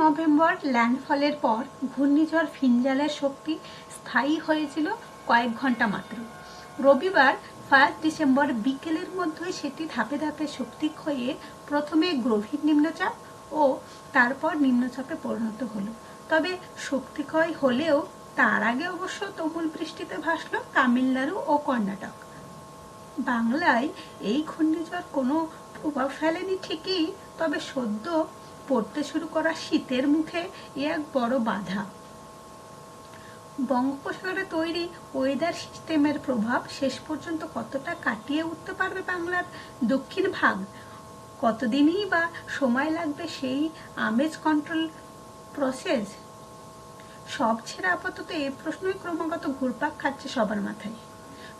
November ল্যান্ডফলের পর ঘূর্ণিঝড় ফিনজালের শক্তি স্থায়ী হয়েছিল কয়েক ঘণ্টা মাত্র। রবিবার ফার্স্ট ডিসেম্বর বিকেলের মধ্যেই সেটি ধাপে ধাপে শক্তি হয়ে প্রথমে গভীর নিম্নচাপ ও তারপর নিম্নচাপে পরিণত হলো। তবে শক্তিক্ষয় হলেও তার আগে অবশ্য তুমুল বৃষ্টিতে ভাসল তামিলনাড়ু ও কর্ণাটক। বাংলায় এই ঘূর্ণিঝড় কোনো প্রভাব ফেলেনি ঠিকই, তবে সদ্য পড়তে শুরু করা শীতের মুখে এ এক বড় বাধা। বঙ্গোপসাগরে তৈরি ওয়েদার সিস্টেমের প্রভাব শেষ পর্যন্ত কতটা কাটিয়ে উঠতে পারবে বাংলার দক্ষিণ ভাগ? কতদিনই বা সময় লাগবে সেই আমেজ কন্ট্রোল প্রসেস সব ছেড়ে আপাতত এই প্রশ্নই ক্রমাগত ঘুরপাক খাচ্ছে সবার মাথায়।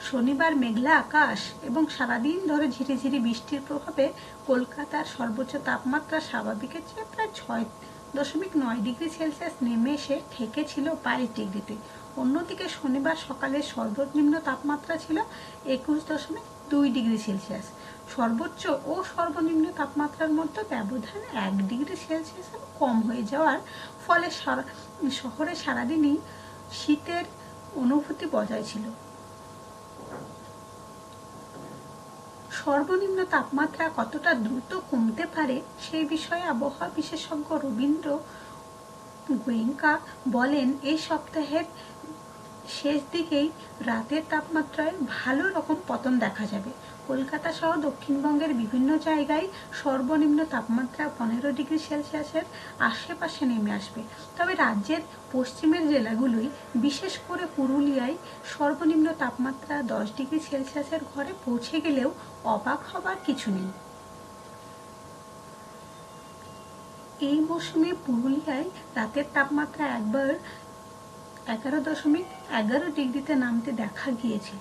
শনিবার মেঘলা আকাশ এবং সারাদিন ধরে ঝিরিঝিরি বৃষ্টির প্রভাবে কলকাতার সর্বোচ্চ তাপমাত্রা স্বাভাবিকের চেয়ে প্রায় ছয় দশমিক নয় ডিগ্রি সেলসিয়াস নেমে এসে ঠেকেছিল বাইশ ডিগ্রিতে। অন্যদিকে শনিবার সকালে সর্বনিম্ন তাপমাত্রা ছিল একুশ দশমিক দুই ডিগ্রি সেলসিয়াস। সর্বোচ্চ ও সর্বনিম্ন তাপমাত্রার মধ্যে ব্যবধান এক ডিগ্রি সেলসিয়াসের কম হয়ে যাওয়ার ফলে শহরে সারাদিনই শীতের অনুভূতি বজায় ছিল। সর্বনিম্ন তাপমাত্রা কতটা দ্রুত কমতে পারে সেই বিষয়ে আবহাওয়া বিশেষজ্ঞ রবীন্দ্র গোয়েঙ্কা বলেন এই সপ্তাহের শেষ দিকেই রাতের তাপমাত্রায় ভালো রকম পতন দেখা যাবে। কলকাতা সহ দক্ষিণবঙ্গের বিভিন্ন জায়গায় সর্বনিম্ন তাপমাত্রা পনেরো ডিগ্রি সেলসিয়াসের আশেপাশে নেমে আসবে। তবে রাজ্যের পশ্চিমের জেলাগুলোই বিশেষ করে পুরুলিয়ায়, সর্বনিম্ন তাপমাত্রা দশ ডিগ্রি সেলসিয়াসের ঘরে পৌঁছে গেলেও অবাক হবার কিছু নেই। এই মৌসুমে পুরুলিয়ায় রাতের তাপমাত্রা একবার এগারো দশমিক এগারো ডিগ্রিতে নামতে দেখা গিয়েছিল।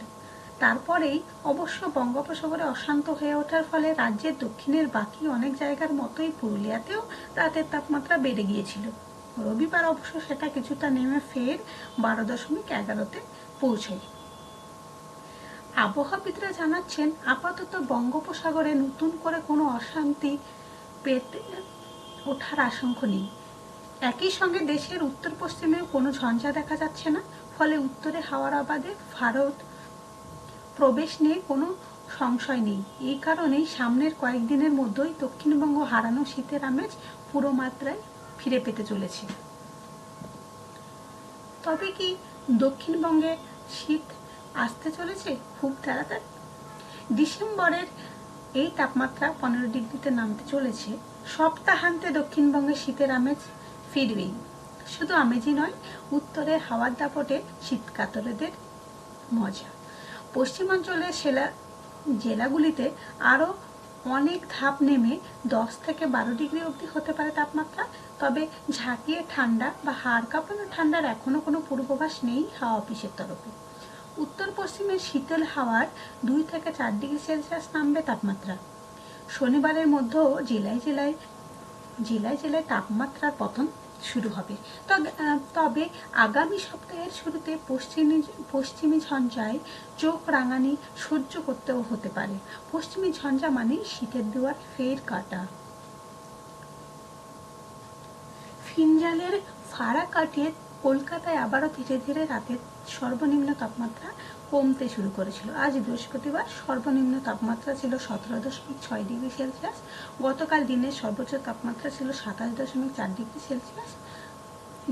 তারপরেই অবশ্য বঙ্গোপসাগরে অশান্ত হয়ে ওঠার ফলে রাজ্যের দক্ষিণের বাকি অনেক জায়গার মতোই পুরুলিয়াতেও রাতের তাপমাত্রা বেড়ে গিয়েছিল। রবিবার অবশ্য সেটা কিছুটা নেমে ফের বারো দশমিক এগারোতে পৌঁছয়। আবহাওয়াবিদরা জানাচ্ছেন, আপাতত বঙ্গোপসাগরে নতুন করে কোনো অশান্তি পেতে ওঠার আশঙ্কা নেই। একই সঙ্গে দেশের উত্তর পশ্চিমেও কোনো ঝঞ্ঝা দেখা যাচ্ছে না। ফলে উত্তরে হাওয়ার আবাদে ভারত প্রবেশ নিয়ে কোনো সংশয় নেই। এই কারণেই সামনের কয়েকদিনের মধ্যেই দক্ষিণবঙ্গ হারানো শীতের আমেজ পুরো মাত্রায় ফিরে পেতে চলেছে। তবে কি দক্ষিণবঙ্গে শীত আসতে চলেছে খুব তাড়াতাড়ি? ডিসেম্বরের এই তাপমাত্রা পনেরো ডিগ্রিতে নামতে চলেছে। সপ্তাহান্তে দক্ষিণবঙ্গে শীতের আমেজ ফিরবেই শুধু আমেজই নয় উত্তরের হাওয়ার দাপটে শীতকাতরেদের মজা। পশ্চিমাঞ্চলের সেলা জেলাগুলিতে আরও অনেক ধাপ নেমে দশ থেকে বারো ডিগ্রি অবধি হতে পারে তাপমাত্রা, তবে ঝাঁকিয়ে ঠান্ডা বা হাড় কাঁপানো ঠান্ডার এখনও কোনো পূর্বাভাস নেই হাওয়া অফিসের তরফে। উত্তর পশ্চিমের শীতল হাওয়ার দুই থেকে চার ডিগ্রি সেলসিয়াস নামবে তাপমাত্রা। শনিবারের মধ্যেও জেলায় জেলায় জেলায় জেলায় তাপমাত্রার পতন শুরু হবে। তবে আগামী সপ্তাহের শুরুতে পশ্চিমী পশ্চিমী ঝঞ্ঝায় চোখ রাঙানি সহ্য করতেও হতে পারে। পশ্চিমী ঝঞ্ঝা মানে শীতের দুয়ার ফের কাটা। ফিনজালের ফাড়া কাটিয়ে কলকাতায় আবারও ধীরে ধীরে রাতের সর্বনিম্ন তাপমাত্রা কমতে শুরু করেছিল। আজ বৃহস্পতিবার সর্বনিম্ন তাপমাত্রা ছিল সতেরো দশমিক ছয় ডিগ্রি সেলসিয়াস। গতকাল দিনের সর্বোচ্চ তাপমাত্রা ছিল সাতাশ দশমিক চার ডিগ্রি সেলসিয়াস।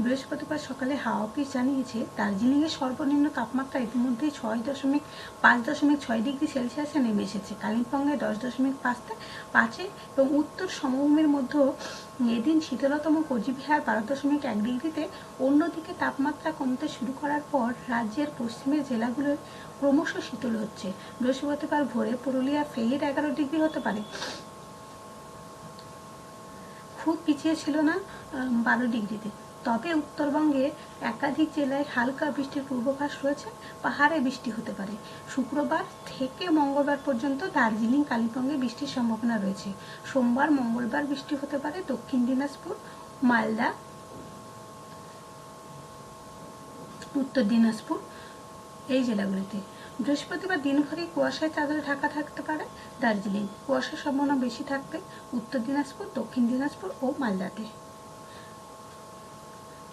বৃহস্পতিবার সকালে হাওয়া অফিস জানিয়েছে, দার্জিলিংয়ের সর্বনিম্ন তাপমাত্রা ইতিমধ্যেই ছয় দশমিক পাঁচ দশমিক ছয় ডিগ্রি সেলসিয়াসে নেমে এসেছে। কালিম্পংয়ে দশ দশমিক পাঁচতে পাঁচে এবং উত্তর সমভূমির মধ্যেও এদিন শীতলতম কোচবিহার বারো দশমিক এক ডিগ্রিতে। অন্যদিকে তাপমাত্রা কমতে শুরু করার পর রাজ্যের পশ্চিমের জেলাগুলোর ক্রমশ শীতল হচ্ছে। বৃহস্পতিবার ভোরে পুরুলিয়া ফের এগারো ডিগ্রি হতে পারে। খুব পিছিয়ে ছিল না বারো ডিগ্রিতে। তবে উত্তরবঙ্গে একাধিক জেলায় হালকা বৃষ্টির পূর্বাভাস রয়েছে। পাহাড়ে বৃষ্টি হতে পারে। শুক্রবার থেকে মঙ্গলবার পর্যন্ত দার্জিলিং, কালিম্পংয়ে বৃষ্টির সম্ভাবনা রয়েছে। সোমবার, মঙ্গলবার বৃষ্টি হতে পারে। দক্ষিণ দিনাজপুর, মালদা, উত্তর দিনাজপুর এই জেলাগুলিতে। বৃহস্পতিবার দিনভরে কুয়াশায় চাদরে ঢাকা থাকতে পারে দার্জিলিং। কুয়াশার সম্ভাবনা বেশি থাকবে উত্তর দিনাজপুর, দক্ষিণ দিনাজপুর ও মালদাতে।